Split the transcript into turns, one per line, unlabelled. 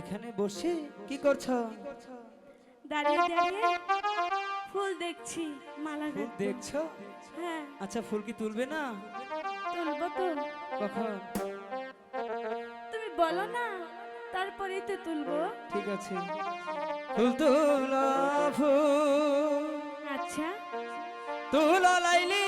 এখানে বসে কি করছ?
দাঁড়িয়ে দাঁড়িয়ে ফুল দেখছি মালা
ফুল দেখছ।
হ্যাঁ।
আচ্ছা ফুল কি তুলবে না?
তুলবো তো।
কখন?
তুমি বলো না তারপরেই তো তুলবো।
ঠিক আছে। ফুল তুলা ফুল।
আচ্ছা।
তুলা লাইলি।